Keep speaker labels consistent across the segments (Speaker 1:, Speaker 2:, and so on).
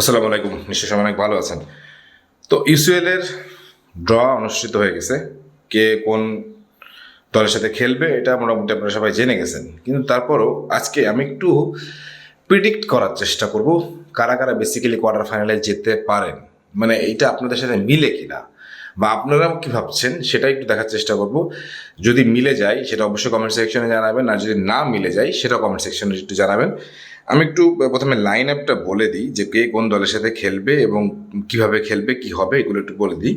Speaker 1: আসসালামু আলাইকুম নিশ্চয় সবাই অনেক ভালো আছেন। তো ইউসিএল এর ড্র অনুষ্ঠিত হয়ে গেছে। কে কোন দলের সাথে খেলবে, এটা মোটামুটি আপনারা সবাই জেনে গেছেন। কিন্তু তারপরও আজকে আমি একটু প্রিডিক্ট করার চেষ্টা করব, কারা কারা বেসিক্যালি কোয়ার্টার ফাইনালে যেতে পারেন। মানে এইটা আপনাদের সাথে মিলে কিনা, বা আপনারা কি ভাবছেন সেটা একটু দেখার চেষ্টা করব। যদি মিলে যায়, সেটা অবশ্যই কমেন্ট সেকশনে জানাবেন, আর যদি না মিলে যায় সেটা কমেন্ট সেকশনে একটু জানাবেন। আমি একটু প্রথমে লাইন আপটা বলে দিই যে কে কোন দলের সাথে খেলবে এবং কীভাবে খেলবে, কি হবে এগুলো একটু বলে দিই।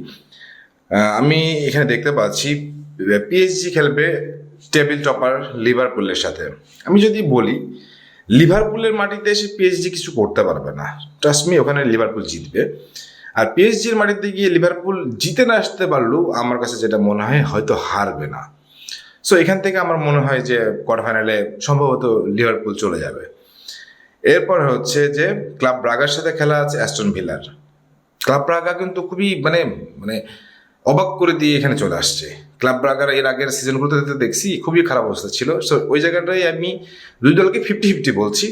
Speaker 1: আমি এখানে দেখতে পাচ্ছি পিএসজি খেলবে টেবিল টপার লিভারপুলের সাথে। আমি যদি বলি লিভারপুলের মাটিতে এসে পিএসজি কিছু করতে পারবে না। ট্রাস্ট মি ওখানে লিভারপুল জিতবে। আর পিএসজির মাটিতে গিয়ে লিভারপুল জিতে না আসতে পারলেও আমার কাছে যেটা মনে হয়, হয়তো হারবে না। সো এখান থেকে আমার মনে হয় যে কোয়ার্টার ফাইনালে সম্ভবত লিভারপুল চলে যাবে। এরপর হচ্ছে যে ক্লাব ব্রাগার সাথে খেলা আছে অ্যাস্টন ভিলার। ক্লাব ব্রাগা কিন্তু খুবই মানে মানে অবাক করে দিয়ে এখানে চলে আসছে। ক্লাব ব্রাগার এর আগের সিজনগুলোতে দেখছি খুবই খারাপ অবস্থা ছিল। সো ওই জায়গাটাই আমি দুই দলকে ফিফটি ফিফটি বলছি।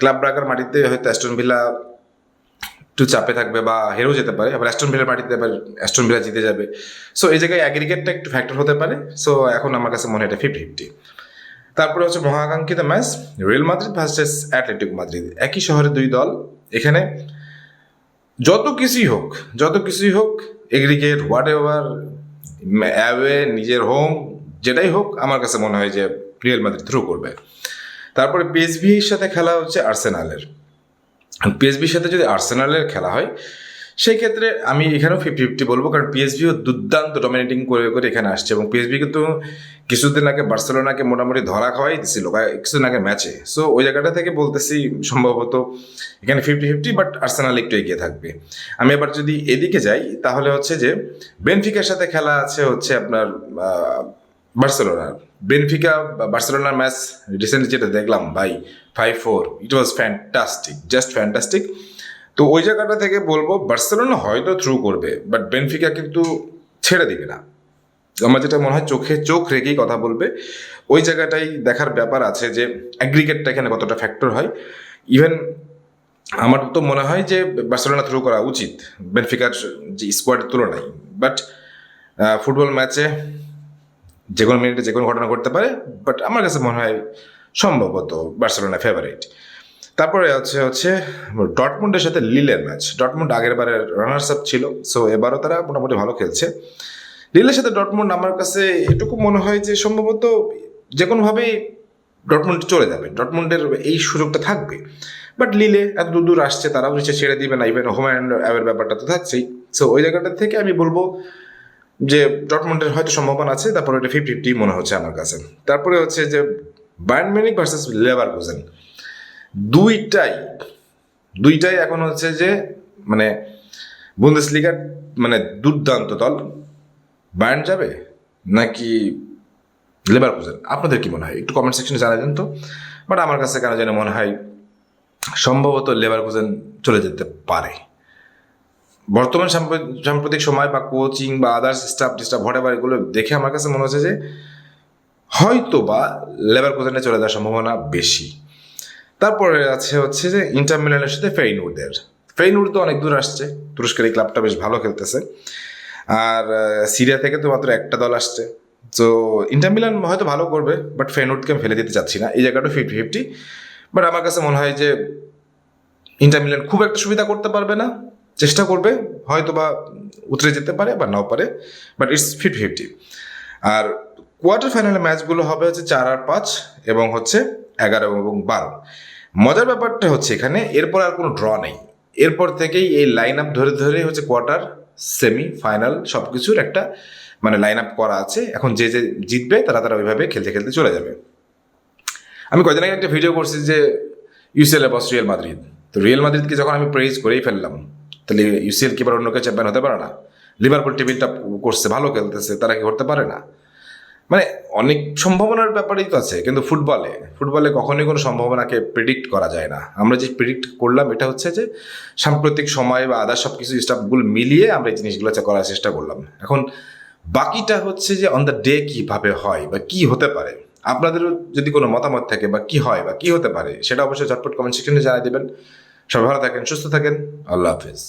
Speaker 1: ক্লাব ব্রাগার মাটিতে হয়তো অ্যাস্টন ভিলা একটু চাপে থাকবে বা হেরেও যেতে পারে, আবার অ্যাস্টন ভিলার মাটিতে আবার অ্যাস্টন ভিলা জিতে যাবে। সো এই জায়গায় অ্যাগ্রিগেটটা একটু ফ্যাক্টর হতে পারে। সো এখন আমার কাছে মনে হয় এটা ফিফটি ফিফটি তারপরে হচ্ছে মহাকাঙ্ক্ষিত match, Real Madrid versus Atletico Madrid. একই শহরে দুই দল, এখানে যত কিছুই হোক, যত কিছুই হোক, এগ্রিগেট হোয়াট এভার অ্যাওয়ে নিজের হোম যেটাই হোক, আমার কাছে মনে হয় যে রিয়েল মাদ্রিদ থ্রু করবে। তারপরে পিএসভির সাথে খেলা হচ্ছে আর্সেনালের। পিএসবির সাথে যদি আর্সেনালের খেলা হয় সেই ক্ষেত্রে আমি এখানেও ফিফটি ফিফটি বলব, কারণ পিএসভিও দুর্দান্ত ডমিনেটিং করে করে এখানে আসছে এবং পিএসবি কিন্তু কিছুদিন আগে বার্সেলোনাকে মোটামুটি ধরা খাওয়াই দিছিল কিছুদিন আগে ম্যাচে। সো ওই জায়গাটা থেকে বলতেছি সম্ভবত এখানে ফিফটি ফিফটি বাট আর্সেনাল একটু এগিয়ে থাকবে। আমি এবার যদি এদিকে যাই, তাহলে হচ্ছে যে বেনফিকার সাথে খেলা আছে হচ্ছে আপনার বার্সেলোনার। বেনফিকা বার্সেলোনার ম্যাচ রিসেন্টলি যেটা দেখলাম, ভাই five four it was fantastic just fantastic তো ওই জায়গাটা থেকে বলব, বার্সেলোনা হয়তো থ্রু করবে বাট বেনফিকা কিন্তু ছেড়ে দিবে না। আমার যেটা মনে হয়, চোখে চোখ রেখেই কথা বলবে। ওই জায়গাটাই দেখার ব্যাপার আছে যে অ্যাগ্রিগেটটা এখানে কতটা ফ্যাক্টর হয়। ইভেন আমার তো মনে হয় যে, বার্সেলোনা থ্রু করা উচিত, বেনফিকার যে স্কোয়াডের তুলনায়। বাট ফুটবল ম্যাচে যে কোনো মিনিটে যে কোনো ঘটনা ঘটতে পারে বাট আমার কাছে মনে হয় সম্ভবত বার্সেলোনা ফেভারিট তারপরে আছে, হচ্ছে, ডটমুন্ডের সাথে লিলের ম্যাচ ডটমুন্ড আগের বারের রানার্স আপ ছিল সো এবারও তারা মোটামুটি ভালো খেলছে। লিলের সাথে ডটমুন্ড আমার কাছে এটুকু মনে হয় যে, সম্ভবত যে কোনোভাবেই ডটমুন্ড চলে যাবে, ডটমুন্ডের এই সুযোগটা থাকবে। বাট লিলে এত দূর দূর আসছে, তারাও নিচে ছেড়ে দিবে না ইভেন হোম অ্যান্ড অ্যাওয়ের ব্যাপারটা তো থাকছেই। সো ওই জায়গাটা থেকে আমি বলব যে, ডটমন্ডের হয়তো সম্ভাবনা আছে, তারপরে এটা ফিফটি ফিফটি মনে হচ্ছে আমার কাছে। তারপরে হচ্ছে যে Bayern Munich versus Leverkusen দুইটাই দুইটাই এখন হচ্ছে যে মানে বুন্দেসলিগার মানে দুর্দান্ত দল। বায়ার্ন যাবে নাকি লেবার কুজেন আপনাদের কি মনে হয়? একটু কমেন্ট সেকশনে জানাবেন তো। বাট আমার কাছে কেন যেন মনে হয় সম্ভবত লেবার কুজেন চলে যেতে পারে। বর্তমান সাম্প্র- সাম্প্রতিক সময় বা কোচিং বা আদার্স স্টাফ ডিস্টাফ হোয়াট এগুলো দেখে আমার কাছে মনে হচ্ছে যে হয়তো বা লেবার কোজেনে চলে যাওয়ার সম্ভাবনা বেশি। তারপরে আছে হচ্ছে যে ইন্টার মিলানের সাথে ফেইনুডের ফেইনুড তো অনেক দূর আসছে, তুরস্কের এই ক্লাবটা বেশ ভালো খেলতেছে। আর সিরিয়া থেকে তো মাত্র একটা দল আসছে। তো ইন্টার মিলান হয়তো ভালো করবে বাট ফেইনুডকে আমি ফেলে দিতে চাচ্ছি না। এই জায়গাটা ফিফটি ফিফটি বাট আমার কাছে মনে হয় যে ইন্টার মিলান খুব একটা সুবিধা করতে পারবে না। চেষ্টা করবে হয়তো বা উতরে যেতে পারে বা নাও পারে বাট ইটস ফিফটি ফিফটি আর কোয়ার্টার ফাইনালের ম্যাচগুলো হবে হচ্ছে চার আর পাঁচ এবং হচ্ছে এগারো এবং বারো। মজার ব্যাপারটা হচ্ছে এখানে, এরপর আর কোনো ড্র নেই। এরপর থেকেই এই লাইন আপ ধরে ধরে হচ্ছে কোয়ার্টার সেমি ফাইনাল সব কিছুর একটা মানে লাইন আপ করা আছে। এখন যে যে জিতবে, তারা তারা ওইভাবে খেলতে খেলতে চলে যাবে। আমি কয়দিন আগে একটা ভিডিও করছি যে ইউসিএল বস রিয়েল মাদ্রিদ তো রিয়েল মাদ্রিদকে যখন আমি প্রেজ করেই ফেললাম, তাহলে ইউসিএল কি এবার অন্য কেউ চ্যাম্পিয়ন হতে পারে না। লিভারপুল টেবিলটা করছে, ভালো খেলতেছে, তারা কি করতে পারে না? মানে অনেক সম্ভাবনার ব্যাপারেই তো আছে, কিন্তু ফুটবলে ফুটবলে কখনোই কোনো সম্ভাবনাকে প্রেডিক্ট করা যায় না। আমরা যে প্রেডিক্ট করলাম এটা হচ্ছে যে সাম্প্রতিক সময় বা আদার সব কিছু স্টাফগুলো মিলিয়ে আমরা এই জিনিসগুলো করার চেষ্টা করলাম। এখন বাকিটা হচ্ছে যে অন দ্য ডে কীভাবে হয় বা কি হতে পারে? আপনাদেরও যদি কোনো মতামত থাকে বা কি হয় বা কি হতে পারে, সেটা অবশ্যই ঝটপট কমেন্ট সেকশনে জানিয়ে দেবেন। সবাই ভালো থাকেন, সুস্থ থাকেন, আল্লাহ হাফিজ।